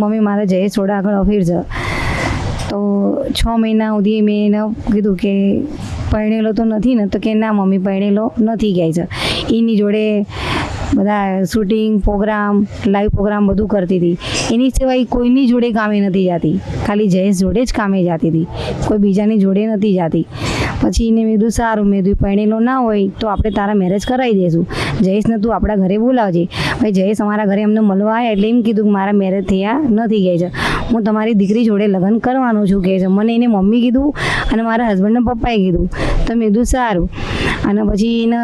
Mummy મારે જયેશ જોડે આગળ અફેર છે. તો છ મહિના સુધી મેં એને કીધું કે પરણેલો તો નથી ને, તો કે ના મમ્મી, પરણેલો નથી કહે છે. એની જોડે બધા શૂટિંગ પ્રોગ્રામ લાઈવ પ્રોગ્રામ બધું કરતી હતી. એની સિવાય કોઈની જોડે કામે નથી જતી. ખાલી જયેશ જોડે જ કામે જતી હતી. કોઈ બીજાની જોડે નથી જતી. પછી એને મેં સારું. મેં કીધું પરણેલો ના હોય તો આપણે તારા મેરેજ કરાવી દઈશું જયેશને તું આપણા ઘરે બોલાવજે. ભાઈ, જયેશ અમારા ઘરે અમને મળવા આવ્યા એટલે એમ કીધું મારા મેરેજ થયા નથી કહે છે. હું તમારી દીકરી જોડે લગ્ન કરવાનો છું કહે છે. મને એને મમ્મી કીધું અને મારા હસબન્ડને પપ્પાએ કીધું. તો મેં કીધું, સારું. અને પછી એને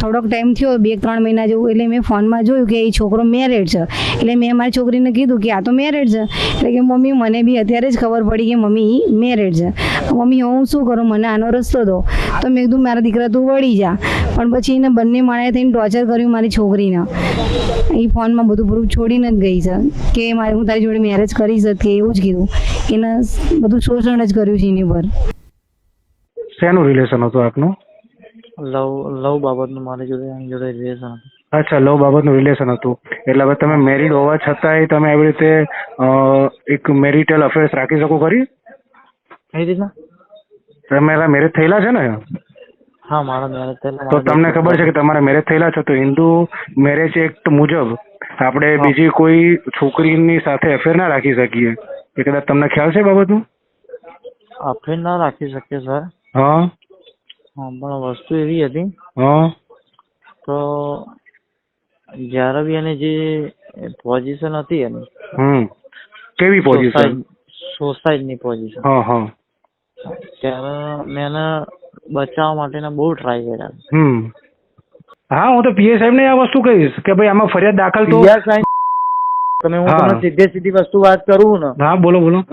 થોડોક ટાઈમ થયો, બે ત્રણ મહિના જેવું, એટલે મેં ફોનમાં જોયું કે એ છોકરો મેરેડ છે. એટલે મેં મારી છોકરીને કીધું કે આ તો મેરેડ છે. એટલે કે મમ્મી, મને બી અત્યારે જ ખબર પડી કે મમ્મી મેરેડ છે. મમ્મી, હું શું કરું? મને આનો રસ્તો દો. તો મેં કીધું, મારા દીકરા, તું વળી જા. પણ પછી એને બંને માણે થઈને ટોર્ચર કર્યું મારી છોકરીને. એ ફોનમાં બધું પૂરું છોડીને જ ગઈ છે. કે મારે, હું તારી જોડે મેરેજ કરી શકીએ એવું જ કીધું. એને બધું શોષણ જ કર્યું છે એની પર શેનું રિલેશન હતું આપનું? લવ લવ બાબતનું મારી જોડે એની જોડે રિલેશન અચ્છા લવ બાબતનું રિલેશન હતું. એટલે હવે તમે મેરિડ હોવા છતાંય તમે આવી રીતે એક મેરિટલ અફેર્સ રાખી શકો ખરી? કઈ રીતના? તમારા મેરેજ થયેલા છે ને? હા મારા મેરેજ થયેલા. તો તમને ખબર છે કે તમારા મેરેજ થયેલા છે તો હિન્દુ મેરેજ એક્ટ મુજબ આપણે બીજી કોઈ છોકરીની સાથે અફેર ના રાખી શકીએ. એ કદાચ તમને ખ્યાલ છે બાબતનું? અફેર ના રાખી શકીએ સર હા. પણ વસ્તુ એવી હતી હા. તો જ્યારે બી એની જે પોઝિશન હતી એની હમ. કેવી પોઝિશન સોસાયટીની પોઝિશન હા હા. ત્યારે મેં એને બચાવવા માટેના બહુ ટ્રાય કર્યા. હમ. હા હું તો પીએ સાહેબ ને આ વસ્તુ કહીશ કે ભાઈ આમાં ફરિયાદ દાખલ તો તમે હા. તમને સીધે સીધી વસ્તુ વાત કરું ને. હા બોલો બોલો.